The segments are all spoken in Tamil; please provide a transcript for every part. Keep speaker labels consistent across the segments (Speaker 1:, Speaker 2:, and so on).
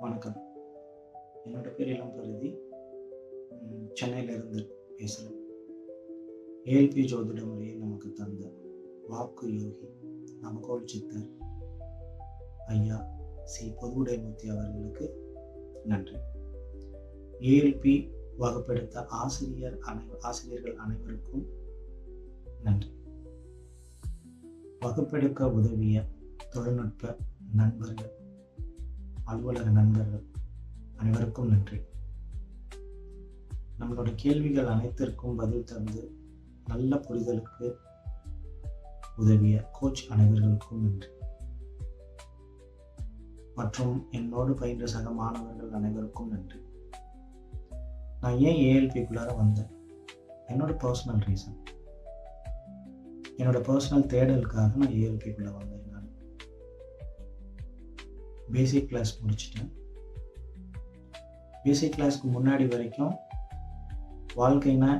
Speaker 1: வணக்கம். என்னோட பேர் இளம் பருதி சென்னையிலிருந்து பேசுகிறேன் ஏல்பி ஜோதிட முறையை நமக்கு தந்த வாக்கு யோகி நமக்கோள் சித்தர் ஐயா சி பொதுவுடைமூர்த்தி அவர்களுக்கு நன்றி. ஏஎல்பி வகுப்பெடுத்த ஆசிரியர் அனை ஆசிரியர்கள் அனைவருக்கும் நன்றி. வகுப்பெடுக்க உதவிய தொழில்நுட்ப நண்பர்கள் அலுவலக நண்பர்கள் அனைவருக்கும் நன்றி. நம்மளோட கேள்விகள் அனைத்திற்கும் பதில் தந்து நல்ல புரிதலுக்கு உதவிய கோச் அனைவர்களுக்கும் நன்றி. மற்றும் என்னோடு பயின்ற சக மாணவர்கள் அனைவருக்கும் நன்றி. நான் ஏன் ஏஎல்பிக்குள்ளார வந்தேன்? என்னோட பர்சனல் ரீசன் என்னோட பர்சனல் தேடலுக்காக நான் ஏஎல்பிக்குள்ளே வந்தேன். பேசிக் கிளாஸ் முடிச்சிட்டேன். பேசிக் கிளாஸ்க்கு முன்னாடி வரைக்கும் வாழ்க்கைனா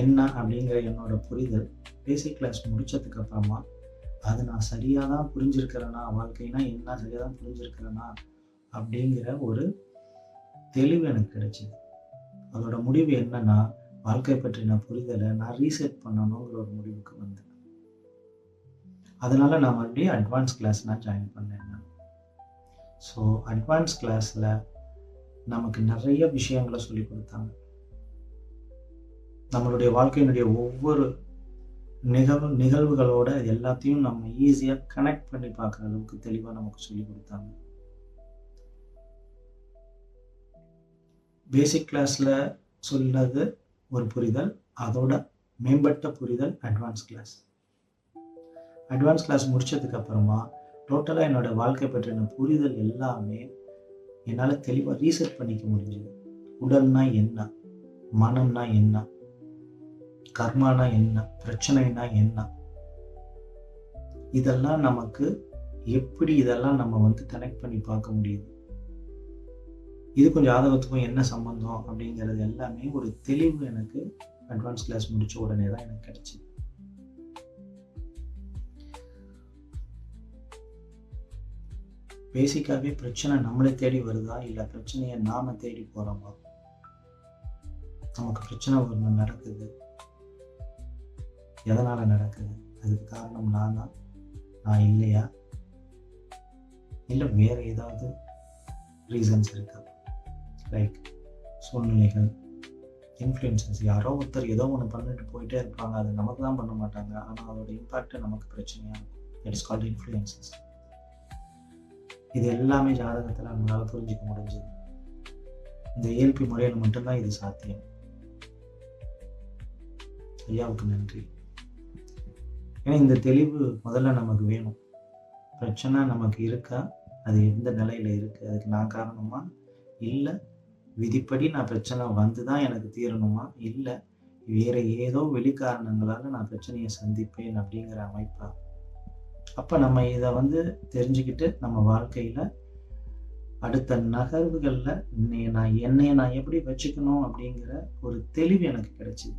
Speaker 1: என்ன அப்படிங்கிற என்னோட புரிதல். பேசிக் கிளாஸ் முடித்ததுக்கு அப்புறமா அது நான் சரியாக தான் புரிஞ்சிருக்கிறேனா வாழ்க்கைனா என்ன சரியாக தான் புரிஞ்சிருக்கிறேனா அப்படிங்கிற ஒரு தெளிவு எனக்கு கிடைச்சிது. அதோட முடிவு என்னன்னா வாழ்க்கை பற்றின புரிதலை நான் ரீசெட் பண்ணணுங்கிற ஒரு முடிவுக்கு வந்தேன். அதனால நான் மறுபடியும் அட்வான்ஸ் கிளாஸ் நான் ஜாயின் பண்ணேன் ஸோ அட்வான்ஸ் கிளாஸில் நமக்கு நிறைய விஷயங்களை சொல்லி கொடுத்தாங்க. நம்மளுடைய வாழ்க்கையினுடைய ஒவ்வொரு நிகழ்வு நிகழ்வுகளோட எல்லாத்தையும் நம்ம ஈஸியாக கனெக்ட் பண்ணி பார்க்குற அளவுக்கு தெளிவாக நமக்கு சொல்லி கொடுத்தாங்க. பேசிக் கிளாஸில் சொன்னது ஒரு புரிதல் அதோட மேம்பட்ட புரிதல் அட்வான்ஸ் கிளாஸ் அட்வான்ஸ் கிளாஸ் முடித்ததுக்கப்புறமா டோட்டலாக என்னோடய வாழ்க்கை பற்றின புரிதல் எல்லாமே என்னால் தெளிவாக ரீசெட் பண்ணிக்க முடிஞ்சது. உடல்னா என்ன? மனம்னா என்ன? கர்மானா என்ன? பிரச்சனைனா என்ன? இதெல்லாம் நமக்கு எப்படி இதெல்லாம் நம்ம வந்து கனெக்ட் பண்ணி பார்க்க முடியுது? இது கொஞ்சம் ஜாதகத்துக்கும் என்ன சம்பந்தம் அப்படிங்கிறது எல்லாமே ஒரு தெளிவு எனக்கு அட்வான்ஸ் கிளாஸ் முடித்த உடனே தான் எனக்கு கிடைச்சிது. பேசிக்காகவே பிரச்சனை நம்மளை தேடி வருதா? இல்லை பிரச்சனையை நாம் தேடி போகிறோமா நமக்கு பிரச்சனை ஒன்று நடக்குது. எதனால் நடக்குது? அதுக்கு காரணம் நானா? நான் இல்லையா? இல்லை வேறு ஏதாவது ரீசன்ஸ் இருக்கா? லைக் சூழ்நிலைகள் இன்ஃப்ளூயன்சஸ் யாரோ ஒருத்தர் ஏதோ ஒன்று பண்ணிட்டு போயிட்டே இருப்பாங்க. அது நமக்கு தான் பண்ண மாட்டாங்க. ஆனால் அதோட இம்பேக்ட் நமக்கு பிரச்சனையாக இருக்கும். இட் கால்ட் இன்ஃப்ளூயன்சஸ் இது எல்லாமே ஜாதகத்தில் நம்மளால் புரிஞ்சிக்க முடிஞ்சது. இந்த இயல்பி முறையில் மட்டும்தான் இது சாத்தியம். ஐயாவுக்கு நன்றி. ஏன்னா இந்த தெளிவு முதல்ல நமக்கு வேணும். பிரச்சனை நமக்கு இருக்கா? அது எந்த நிலையில் இருக்குது அதுக்கு நான் காரணமா? இல்லை விதிப்படி நான் பிரச்சனை வந்து தான் எனக்கு தீரணுமா? இல்லை வேற ஏதோ வெளிக்காரணங்களால் நான் பிரச்சனையை சந்திப்பேன் அப்படிங்கிற அமைப்பா? அப்போ நம்ம இதை வந்து தெரிஞ்சுக்கிட்டு நம்ம வாழ்க்கையில் அடுத்த நகர்வுகளில் நான் என்னைய நான் எப்படி வச்சுக்கணும் அப்படிங்கிற ஒரு தெளிவு எனக்கு கிடைச்சிது.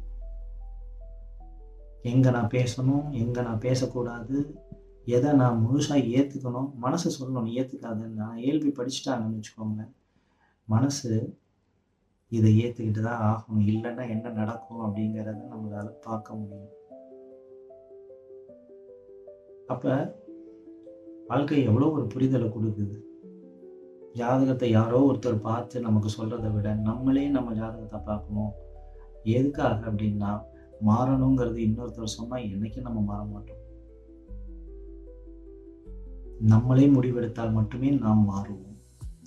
Speaker 1: எங்கே நான் பேசணும் எங்கே நான் பேசக்கூடாது எதை நான் முழுசாக ஏற்றுக்கணும் மனசு சொல்லணும் ஏற்றுக்காதுன்னு நான் ஏல்பி படிச்சுட்டாங்கன்னு வச்சுக்கோங்க மனசு இதை ஏற்றுக்கிட்டு தான் ஆகணும். இல்லைன்னா என்ன நடக்கும் அப்படிங்கிறத நம்மளால் பார்க்க முடியும். அப்போ வாழ்க்கை எவ்வளோ ஒரு புரிதலை கொடுக்குது? ஜாதகத்தை யாரோ ஒருத்தர் பார்த்து நமக்கு சொல்கிறத விட நம்மளே நம்ம ஜாதகத்தை பார்க்கணும். எதுக்காக அப்படின்னா மாறணுங்கிறது இன்னொருத்தர் சொன்னால் என்னைக்கும் நம்ம மாற மாட்டோம். நம்மளே முடிவெடுத்தால் மட்டுமே நாம் மாறுவோம்.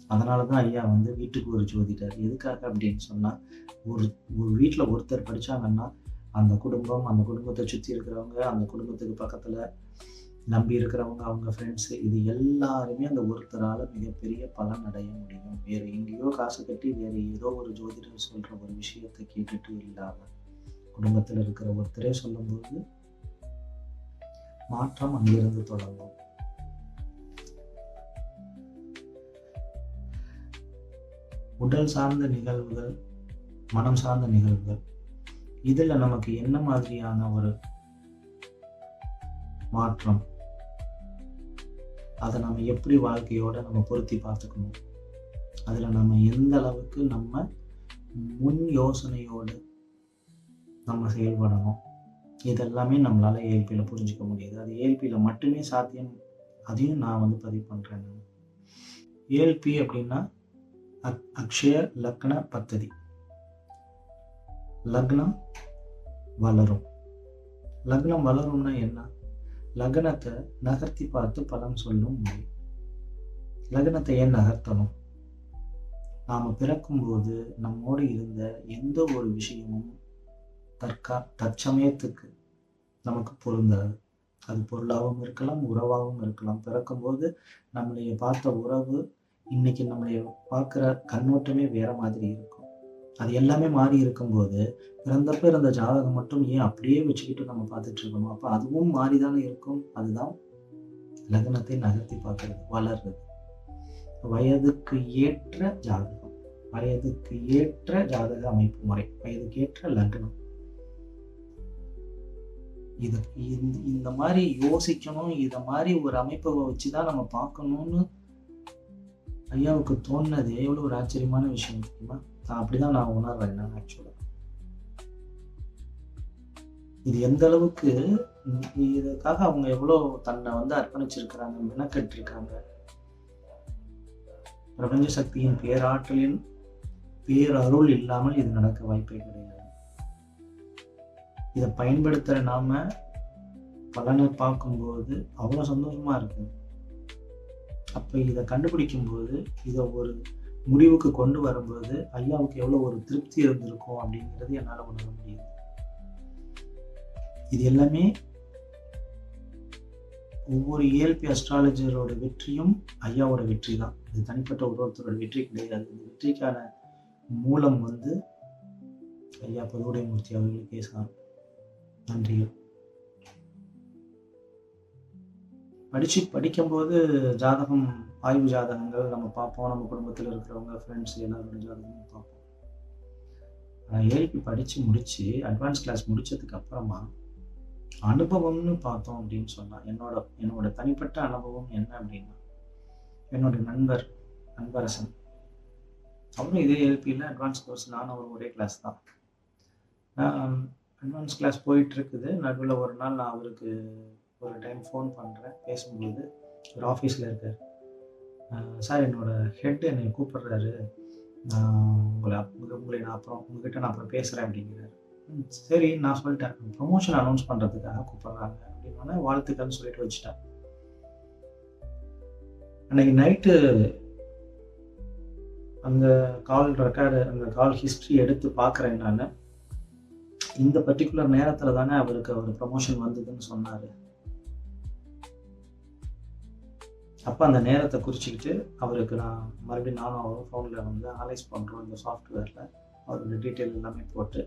Speaker 1: அதனால தான் ஐயா வந்து வீட்டுக்கு ஒரு ஜோதிடர். எதுக்காக அப்படின்னு சொன்னால் ஒரு ஒரு வீட்டில் ஒருத்தர் படித்தாங்கன்னா அந்த குடும்பம் அந்த குடும்பத்தை சுற்றி இருக்கிறவங்க அந்த குடும்பத்துக்கு பக்கத்தில் நம்பி இருக்கிறவங்க அவங்க ஃப்ரெண்ட்ஸு இது எல்லாருமே அந்த ஒருத்தரால் மிகப்பெரிய பலன் அடைய முடியும். வேறு எங்கேயோ காசு கட்டி வேறு ஏதோ ஒரு ஜோதிடர் சொல்கிற ஒரு விஷயத்தை கேட்டுட்டு இல்லாமல் குடும்பத்தில் இருக்கிற ஒருத்தரே சொல்லும்போது மாற்றம் அங்கிருந்து தொடங்கும். உடல் சார்ந்த நிகழ்வுகள் மனம் சார்ந்த நிகழ்வுகள் இதில் நமக்கு என்ன மாதிரியான ஒரு மாற்றம் அதை நம்ம எப்படி வாழ்க்கையோட நம்ம பொருத்தி பார்த்துக்கணும்? அதில் நம்ம எந்த அளவுக்கு நம்ம முன் யோசனையோடு நம்ம செயல்படணும்? இதெல்லாமே நம்மளால் ஏஎல்பியில் புரிஞ்சுக்க முடியுது. அது ஏஎல்பியில் மட்டுமே சாத்தியம். அதையும் நான் வந்து பதிவு பண்ணுறேன் நான். ஏஎல்பி அப்படின்னா அக் அக்ஷய லக்ன பத்ததி. லக்னம் வளரும். லக்னம் வளரும்னா என்ன? லக்னத்தை நகர்த்தி பார்த்து பலன் சொல்லும் முறை. லக்னத்தை ஏன் நகர்த்தணும்? நாம் பிறக்கும்போது நம்மோடு இருந்த எந்த ஒரு விஷயமும் தற்கா தற்சமயத்துக்கு நமக்கு பொருந்தாது. அது பொருளாகவும் இருக்கலாம் உறவாகவும் இருக்கலாம். பிறக்கும்போது நம்மளைய பார்த்த உறவு இன்னைக்கு நம்மளைய பார்க்குற கண்ணோட்டமே வேற மாதிரி இருக்கும். அது எல்லாமே மாறி இருக்கும்போது பிறந்தப்ப இருந்த ஜாதகம் மட்டும் ஏன் அப்படியே வச்சுக்கிட்டு நம்ம பார்த்துட்டு இருக்கணும் அப்போ அதுவும் மாறி தானே இருக்கும். அதுதான் லக்னத்தை நகர்த்தி பார்க்கறது வளர்றது. வயதுக்கு ஏற்ற ஜாதகம் வயதுக்கு ஏற்ற ஜாதக அமைப்பு முறை வயதுக்கு ஏற்ற லக்னம். இது இந்த- இந்த மாதிரி யோசிக்கணும் இத மாதிரி ஒரு அமைப்பை வச்சுதான் நம்ம பார்க்கணும்னு ஐயாவுக்கு தோணுனது எவ்வளவு ஒரு ஆச்சரியமான விஷயம் தெரியுமா? அப்படிதான் நான் உணர்றேன் நான் ஆக்சுவலாக இது எந்த அளவுக்கு இதுக்காக அவங்க எவ்வளவு தன்னை வந்து அர்ப்பணிச்சிருக்கிறாங்க மெனக்கெட்டிருக்காங்க பிரபஞ்ச சக்தியின் பேராற்றலின் பேரருள் இல்லாமல் இது நடக்க வாய்ப்பே கிடையாது. இதை பயன்படுத்துற நாம பலனை பார்க்கும்போது அவ்வளோ சந்தோஷமா இருக்கு அப்போ இதை கண்டுபிடிக்கும் போது இதை ஒரு முடிவுக்கு கொண்டு வரும்போது ஐயாவுக்கு எவ்வளோ ஒரு திருப்தி இருந்திருக்கும் அப்படிங்கிறது என்னால் உணர முடியுது. இது எல்லாமே ஒவ்வொரு இயல்பி அஸ்ட்ராலஜரோட வெற்றியும் ஐயாவோட வெற்றி தான் இது தனிப்பட்ட ஒரு ஒருத்தரோட வெற்றி கிடையாது. இந்த வெற்றிக்கான மூலம் வந்து ஐயா பதுவுடை மூர்த்தி அவர்களுக்கே சார் நன்றிகள். படித்து படிக்கும்போது ஜாதகம் ஆய்வு ஜாதகங்கள் நம்ம பார்ப்போம். நம்ம குடும்பத்தில் இருக்கிறவங்க ஃப்ரெண்ட்ஸ் எல்லாருடைய ஜாதகமும் பார்ப்போம். ஆனால் ஏல்பி படித்து முடித்து அட்வான்ஸ் கிளாஸ் முடித்ததுக்கு அப்புறமா அனுபவம்னு பார்த்தோம் அப்படின்னு சொன்னால் என்னோட என்னோட தனிப்பட்ட அனுபவம் என்ன அப்படின்னா என்னோட நண்பர் அன்பரசன் அவரும் இதே ஏல்பியில் அட்வான்ஸ் கோர்ஸ் நானும் அவர் ஒரே கிளாஸ் தான். அட்வான்ஸ் கிளாஸ் போயிட்டு இருக்குது. நடுவில் ஒரு நாள் நான் அவருக்கு ஒரு டைம் ஃபோன் பண்ணுறேன் பேசும்போது ஒரு ஆஃபீஸில் இருக்கார். சார் என்னோட ஹெட் என்னை கூப்பிடுறாரு. நான் உங்களை உங்களை நான் அப்புறம் உங்ககிட்ட நான் அப்புறம் பேசுகிறேன் அப்படிங்கிறாரு. ம், சரி நான் சொல்லிட்டேன். ப்ரொமோஷன் அனௌன்ஸ் பண்ணுறதுக்காக கூப்பிட்றாங்க அப்படின்னோடனே வாழ்த்துக்கள்னு சொல்லிட்டு வச்சுட்டேன் அன்னைக்கு நைட்டு அந்த கால் ரெக்கார்டு அந்த கால் ஹிஸ்ட்ரி எடுத்து பார்க்குறேன் நான். இந்த பர்டிகுலர் நேரத்தில் தானே அவருக்கு அவர் ப்ரமோஷன் வந்ததுன்னு சொன்னார். அப்போ அந்த நேரத்தை குறிச்சிக்கிட்டு அவருக்கு நான் மறுபடியும் நானும் அவரும் ஃபோனில் வந்து அனலைஸ் பண்ணுறோம் இந்த சாஃப்ட்வேரில் அவரோட டீட்டெயில் எல்லாமே போட்டு.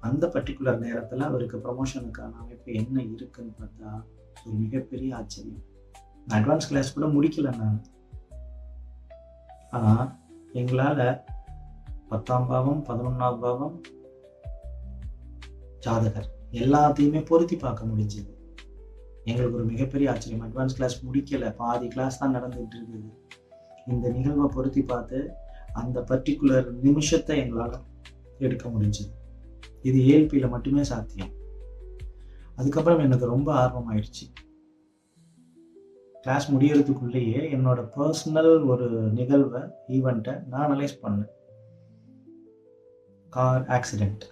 Speaker 1: அந்த பர்டிகுலர் நேரத்தில் அவருக்கு ப்ரமோஷனுக்கான அமைப்பு என்ன இருக்குன்னு பார்த்தா ஒரு மிகப்பெரிய ஆச்சரியம். நான் அட்வான்ஸ் கிளாஸ் கூட முடிக்கல நான். ஆனால் எங்களால் பத்தாம் பாவம் பதினொன்றாம் பாவம் ஜாதகர் எல்லாத்தையுமே பொருத்தி பார்க்க முடிஞ்சது. எங்களுக்கு ஒரு மிகப்பெரிய ஆச்சரியம். அட்வான்ஸ் கிளாஸ் முடிக்கல. பாதி கிளாஸ் தான் நடந்துட்டு இருக்குது இந்த நிகழ்வை பொருத்தி பார்த்து அந்த பர்டிகுலர் நிமிஷத்தை எங்களால் எடுக்க முடிஞ்சது. இது ஏல்பியில் மட்டுமே சாத்தியம். அதுக்கப்புறம் எனக்கு ரொம்ப ஆர்வம் ஆயிடுச்சு கிளாஸ் முடியறதுக்குள்ளேயே என்னோட பர்சனல் ஒரு நிகழ்வை ஈவெண்ட்டை நான் அனலைஸ் பண்ணேன். கார் ஆக்சிடெண்ட்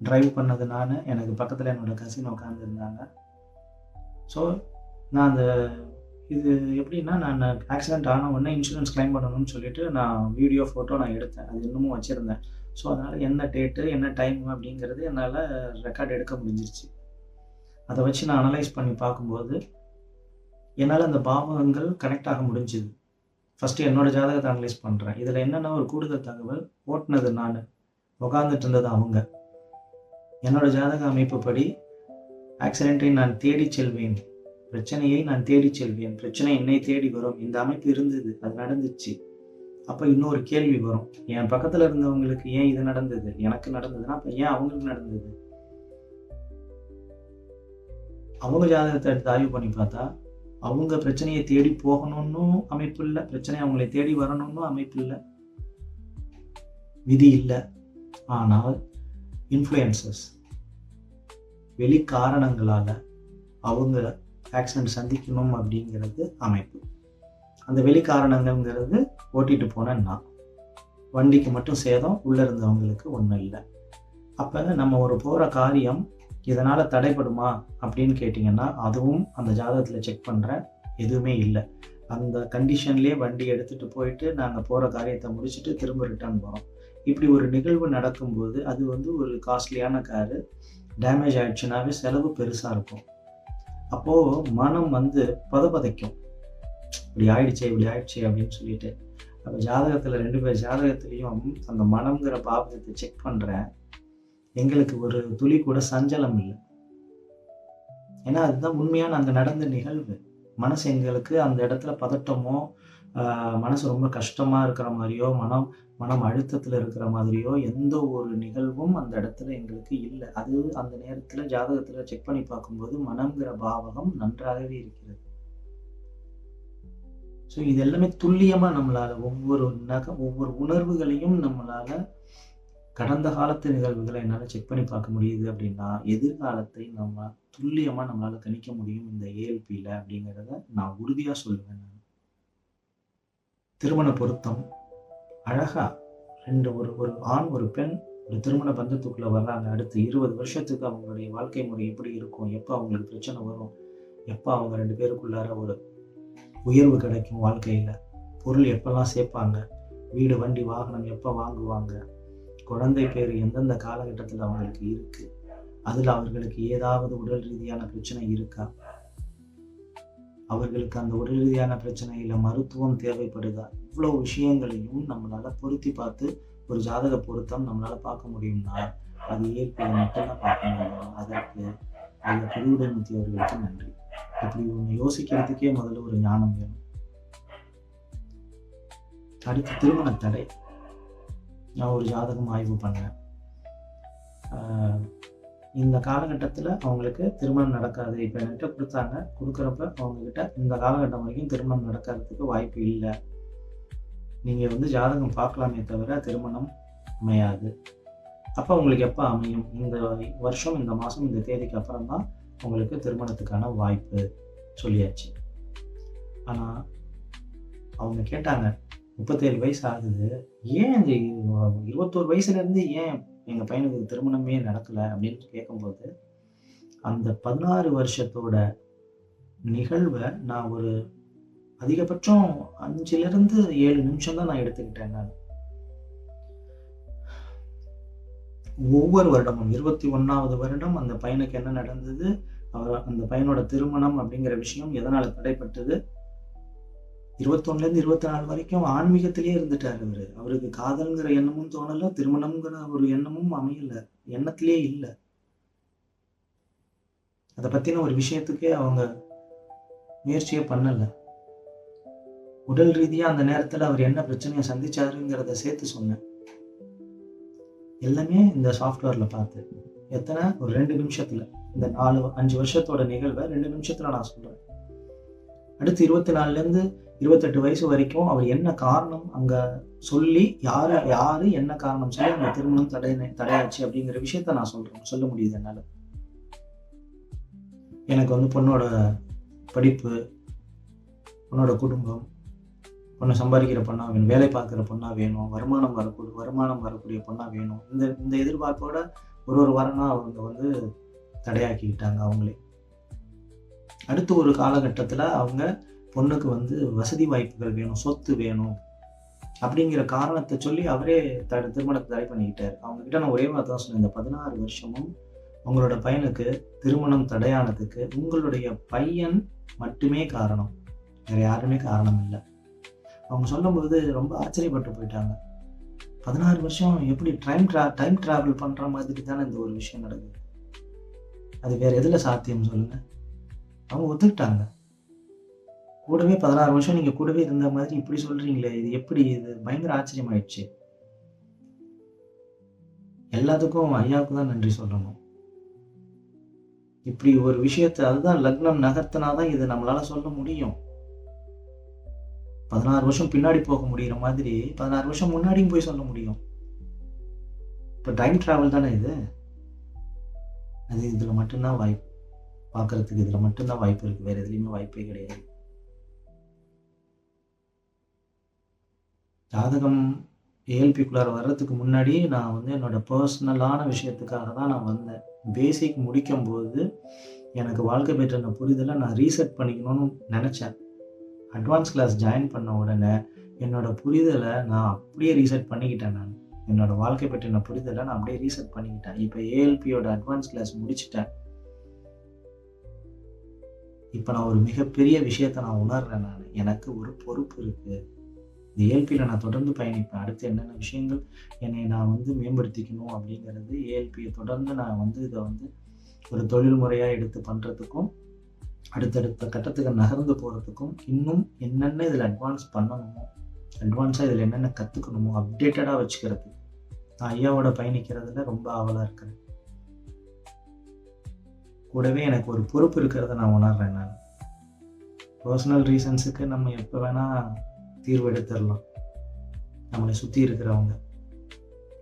Speaker 1: டிரைவ் பண்ணது நான் எனக்கு பக்கத்தில் என்னோட கசின் உட்காந்துருந்தாங்க ஸோ நான் அந்த இது எப்படின்னா நான் ஆக்சிடென்ட் ஆன உடனே இன்சூரன்ஸ் கிளைம் பண்ணணும்னு சொல்லிட்டு நான் வீடியோ ஃபோட்டோ நான் எடுத்தேன். அது இன்னமும் வச்சுருந்தேன். ஸோ அதனால் என்ன டேட்டு என்ன டைம் அப்படிங்கிறது என்னால் ரெக்கார்ட் எடுக்க முடிஞ்சிருச்சு. அதை வச்சு நான் அனலைஸ் பண்ணி பார்க்கும்போது என்னால் அந்த பாவகங்கள் கனெக்ட் ஆக முடிஞ்சுது. ஃபஸ்ட்டு என்னோடய ஜாதகத்தை அனலைஸ் பண்ணுறேன் இதில் என்னென்ன ஒரு கூடுதல் தகவல் ஓட்டுனது நான்? உட்காந்துட்டு இருந்தது அவங்க. என்னோடய ஜாதக அமைப்புப்படி ஆக்சிடென்ட்டை நான் தேடி செல்வேன். பிரச்சனையை நான் தேடி செல்வேன். பிரச்சனை என்னை தேடி வரும். இந்த அமைப்பு இருந்தது. அது நடந்துச்சு. அப்போ இன்னொரு கேள்வி வரும். என் பக்கத்தில் இருந்தவங்களுக்கு ஏன் இது நடந்தது? எனக்கு நடந்ததுன்னா அப்போ ஏன் அவங்களுக்கு நடந்தது? அவங்க ஜாதகத்தை எடுத்து ஆய்வு பண்ணி பார்த்தா அவங்க பிரச்சனையை தேடி போகணும்னு அமைப்பு இல்லை. பிரச்சனை அவங்களை தேடி வரணும்னு அமைப்பு இல்லை. விதி இல்லை. ஆனால் இன்ஃப்ளூயன்சஸ் வெளி காரணங்களால் அவங்க ஆக்சிடென்ட் சந்திக்கணும் அப்படிங்கிறது அமைப்பு. அந்த வெளி காரணங்கள்ங்கிறது ஓட்டிட்டு போனேன் நான் வண்டிக்கு மட்டும் சேதம் உள்ளே இருந்தவங்களுக்கு ஒன்றும் இல்லை. அப்போ நம்ம ஒரு போகிற காரியம் இதனால் தடைப்படுமா அப்படின்னு கேட்டிங்கன்னா அதுவும் அந்த ஜாதகத்தில் செக் பண்ணுறேன் எதுவுமே இல்லை. அந்த கண்டிஷன்லேயே வண்டி எடுத்துகிட்டு போயிட்டு நாங்கள் போகிற காரியத்தை முடிச்சுட்டு திரும்ப ரிட்டர்ன் போகிறோம் இப்படி ஒரு நிகழ்வு நடக்கும்போது அது வந்து ஒரு காஸ்ட்லியான காரு. டேமேஜ் ஆயிடுச்சுனாவே செலவு பெருசாக இருக்கும். அப்போது மனம் வந்து பதப்பதைக்கும் இப்படி ஆயிடுச்சே இப்படி ஆயிடுச்சு அப்படின்னு சொல்லிட்டு அப்போ ஜாதகத்தில் ரெண்டு பேர் ஜாதகத்துலேயும் அந்த மனம்ங்கிற பாபத்தை செக் பண்ணுறேன் எங்களுக்கு ஒரு துளி கூட சஞ்சலம் இல்லை. ஏன்னா அதுதான் உண்மையான அங்கே நடந்த நிகழ்வு. மனசு எங்களுக்கு அந்த இடத்துல பதட்டமோ மனசு ரொம்ப கஷ்டமாக இருக்கிற மாதிரியோ மனம் மனம் அழுத்தத்தில் இருக்கிற மாதிரியோ எந்த ஒரு நிகழ்வும் அந்த இடத்துல எங்களுக்கு இல்லை. அது அந்த நேரத்தில் ஜாதகத்தில் செக் பண்ணி பார்க்கும்போது மனம்ங்கிற பாவகம் நன்றாகவே இருக்கிறது. ஸோ இது எல்லாமே துல்லியமாக நம்மளால் ஒவ்வொரு நக ஒவ்வொரு உணர்வுகளையும் நம்மளால் கடந்த காலத்து நிகழ்வுகளை என்னால் செக் பண்ணி பார்க்க முடியுது அப்படின்னா எதிர்காலத்தை நம்ம துல்லியமாக நம்மளால் கணிக்க முடியும் இந்த ஏஎல்பியில் அப்படிங்கிறத நான் உறுதியாக சொல்லுவேன் திருமண பொருத்தம். அழகா ரெண்டு ஒரு ஒரு ஆண் ஒரு பெண் ஒரு திருமண பந்தத்துக்குள்ளே வர்றாங்க. அடுத்து இருபது வருஷத்துக்கு அவங்களுடைய வாழ்க்கை முறை எப்படி இருக்கும்? எப்போ அவங்களுக்கு பிரச்சனை வரும்? எப்போ அவங்க ரெண்டு பேருக்குள்ளார ஒரு உயர்வு கிடைக்கும் வாழ்க்கையில்? பொருள் எப்பெல்லாம் சேர்ப்பாங்க? வீடு வண்டி வாகனம் எப்போ வாங்குவாங்க? குழந்தை பேர் எந்தெந்த காலகட்டத்தில் அவங்களுக்கு இருக்குது அதில் அவர்களுக்கு ஏதாவது உடல் ரீதியான பிரச்சனை இருக்கா? அவர்களுக்கு அந்த உடல் ரீதியான பிரச்சனையில மருத்துவம் தேவைப்படுதா? இவ்வளோ விஷயங்களையும் நம்மளால பொருத்தி பார்த்து ஒரு ஜாதக பொருத்தம் நம்மளால பார்க்க முடியும்னா அது இயற்கையை மட்டும்தான் பார்க்க முடியும். அதற்கு அந்த புதுவுடன்முத்தி அவர்களுக்கு நன்றி. இப்படி ஒன்று யோசிக்கிறதுக்கே முதல்ல ஒரு ஞானம் வேணும். அடுத்து திருமண தடை நான் ஒரு ஜாதகம் ஆய்வு பண்ணேன். இந்த காலகட்டத்தில் அவங்களுக்கு திருமணம் நடக்காது. இப்போ என்கிட்ட கொடுத்தாங்க. கொடுக்குறப்ப அவங்கக்கிட்ட இந்த காலகட்டம் வரைக்கும் திருமணம் நடக்கிறதுக்கு வாய்ப்பு இல்லை. நீங்கள் வந்து ஜாதகம் பார்க்கலாமே தவிர திருமணம் அமையாது. அப்போ உங்களுக்கு எப்போ அமையும்? இந்த வருஷம் இந்த மாதம் இந்த தேதிக்கு அப்புறம் தான் உங்களுக்கு திருமணத்துக்கான வாய்ப்பு சொல்லியாச்சு. ஆனால் அவங்க கேட்டாங்க முப்பத்தேழு வயசு ஆகுது. ஏன் இந்த இருபத்தோரு வயசுலேருந்து ஏன் எங்கள் பையனுக்கு திருமணமே நடக்கலை அப்படின்னு கேட்கும்போது அந்த பதினாறு வருஷத்தோட நிகழ்வை நான் ஒரு அதிகபட்சம் அஞ்சுலேருந்து ஏழு நிமிஷம் தான் நான் எடுத்துக்கிட்டேன் நான். ஒவ்வொரு வருடமும் இருபத்தி ஒன்றாவது வருடம் அந்த பையனுக்கு என்ன நடந்தது அவர் அந்த பையனோட திருமணம் அப்படிங்கிற விஷயம் எதனால் தடைப்பட்டது இருபத்தொன்னுலேருந்து இருபத்தி நாலு வரைக்கும் ஆன்மீகத்திலே இருந்துட்டார் அவர். அவருக்கு காதல்ங்கிற எண்ணமும் தோணலை திருமணம்ங்கிற ஒரு எண்ணமும் அமையல. எண்ணத்திலே இல்லை. அதை பற்றின ஒரு விஷயத்துக்கே அவங்க முயற்சியே பண்ணலை. உடல் ரீதியாக அந்த நேரத்தில் அவர் என்ன பிரச்சனையை சந்திச்சாருங்கிறத சேர்த்து சொன்னேன். எல்லாமே இந்த சாஃப்ட்வேரில் பார்த்து. எத்தனை? ஒரு ரெண்டு நிமிஷத்தில். இந்த நாலு அஞ்சு வருஷத்தோட நிகழ்வை ரெண்டு நிமிஷத்தில் நான் சொல்கிறேன் அடுத்து இருபத்தி நாலுலேருந்து இருபத்தெட்டு வயசு வரைக்கும் அவர் என்ன காரணம் அங்கே சொல்லி யார் யார் என்ன காரணம் சொல்லி அந்த திருமணம் தடை தடையாச்சு அப்படிங்கிற விஷயத்த நான் சொல்கிறேன் சொல்ல முடியுது என்னால். எனக்கு வந்து பொண்ணோட படிப்பு பொண்ணோட குடும்பம் பொண்ணை சம்பாதிக்கிற பொண்ணாக வேணும் வேலை பார்க்குற பொண்ணாக வேணும் வருமானம் வரக்கூடிய வருமானம் வரக்கூடிய பொண்ணாக வேணும். இந்த இந்த எதிர்பார்ப்போட ஒரு ஒரு வரனா அவங்க வந்து தடையாக்கிக்கிட்டாங்க அவங்களே. அடுத்து ஒரு காலகட்டத்தில் அவங்க பொண்ணுக்கு வந்து வசதி வாய்ப்புகள் வேணும் சொத்து வேணும் அப்படிங்கிற காரணத்தை சொல்லி அவரே த திருமணத்தை தடை பண்ணிக்கிட்டார். அவங்கக்கிட்ட நான் ஒரே வார்த்தை தான் சொன்னேன். இந்த பதினாறு வருஷமும் உங்களோட பையனுக்கு திருமணம் தடையானதுக்கு உங்களுடைய பையன் மட்டுமே காரணம். வேறு யாருமே காரணம் இல்லை. அவங்க சொல்லும்போது ரொம்ப ஆச்சரியப்பட்டு போயிட்டாங்க. பதினாறு வருஷம் எப்படி டைம் ட்ரா டைம் ட்ராவல் பண்ணுற மாதிரி தானே இந்த ஒரு விஷயம் நடக்குது. அது வேறு எதில் சாத்தியம் சொல்லுங்கள் அவங்க ஒத்துக்கிட்டாங்க. கூடவே பதினாறு வருஷம் நீங்கள் கூடவே இருந்த மாதிரி இப்படி சொல்கிறீங்களே இது எப்படி? இது பயங்கர ஆச்சரியமாயிடுச்சு. எல்லாத்துக்கும் ஐயாவுக்கு தான் நன்றி சொல்லணும். இப்படி ஒரு விஷயத்தை அதுதான் லக்னம் நகர்த்தினாதான் இது நம்மளால சொல்ல முடியும். பதினாறு வருஷம் பின்னாடி போக முடிகிற மாதிரி பதினாறு வருஷம் முன்னாடியும் போய் சொல்ல முடியும். இப்போ டைம் டிராவல் தானே இது? அது இதில் மட்டும்தான் வாய்ப்பு. பார்க்கறதுக்கு இதில் மட்டும்தான் வாய்ப்பு இருக்குது வேறு எதுலேயுமே வாய்ப்பே கிடையாது. ஜாதகம் ஏஎல்பிக்குள்ளார வர்றதுக்கு முன்னாடி நான் வந்து என்னோட பர்சனலான விஷயத்துக்காக தான் நான் வந்தேன். பேசிக் முடிக்கும்போது எனக்கு வாழ்க்கை பெற்ற புரிதலை நான் ரீசெட் பண்ணிக்கணும்னு நினச்சேன். அட்வான்ஸ் கிளாஸ் ஜாயின் பண்ண உடனே என்னோட புரிதலை நான் அப்படியே ரீசெட் பண்ணிக்கிட்டேன் நான். என்னோடய வாழ்க்கை பற்றின புரிதலை நான் அப்படியே ரீசெட் பண்ணிக்கிட்டேன். இப்போ ஏஎல்பியோட அட்வான்ஸ் கிளாஸ் முடிச்சிட்டேன். இப்போ நான் ஒரு மிகப்பெரிய விஷயத்தை நான் உணர்றேன் நான். எனக்கு ஒரு பொறுப்பு இருக்குது இந்த ஏஎல்பியில் நான் தொடர்ந்து பயணிப்பேன். அடுத்து என்னென்ன விஷயங்கள் என்னை நான் வந்து மேம்படுத்திக்கணும் அப்படிங்கிறது ஏஎல்பியை தொடர்ந்து நான் வந்து இதை வந்து ஒரு தொழில் முறையாக எடுத்து பண்ணுறதுக்கும் அடுத்தடுத்த கட்டத்துக்கு நகர்ந்து போகிறதுக்கும் இன்னும் என்னென்ன இதில் அட்வான்ஸ் பண்ணணுமோ அட்வான்ஸாக இதில் என்னென்ன கற்றுக்கணுமோ அப்டேட்டடாக வச்சுக்கிறது நான் ஐயாவோட பயணிக்கிறதுல ரொம்ப ஆவலாக இருக்கிறேன். கூடவே எனக்கு ஒரு பொறுப்பு இருக்கிறத நான் உணர்றேன் நான். பர்சனல் ரீசன்ஸுக்கு நம்ம எப்போ வேணால் தீர்வு எடுத்துடலாம். நம்மளை சுற்றி இருக்கிறவங்க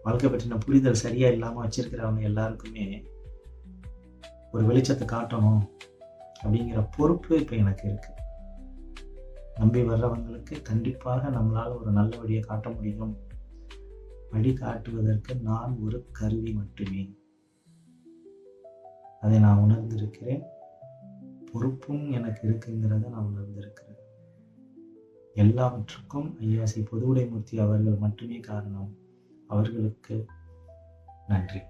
Speaker 1: வாழ்க்கை பற்றின புரிதல் சரியாக இல்லாமல் வச்சுருக்கிறவங்க எல்லாருக்குமே ஒரு வெளிச்சத்தை காட்டணும் அப்படிங்கிற பொறுப்பு இப்போ எனக்கு இருக்குது நம்பி வர்றவங்களுக்கு கண்டிப்பாக நம்மளால் ஒரு நல்ல வழியை காட்ட முடியும். வழி காட்டுவதற்கு நான் ஒரு கருவி மட்டுமே. அதை நான் உணர்ந்திருக்கிறேன். பொறுப்பும் எனக்கு இருக்குங்கிறத நான் உணர்ந்திருக்கிறேன். எல்லாவற்றுக்கும் ஐயாசி பொதுவுடைமூர்த்தி அவர்கள் மட்டுமே காரணம். அவர்களுக்கு நன்றி.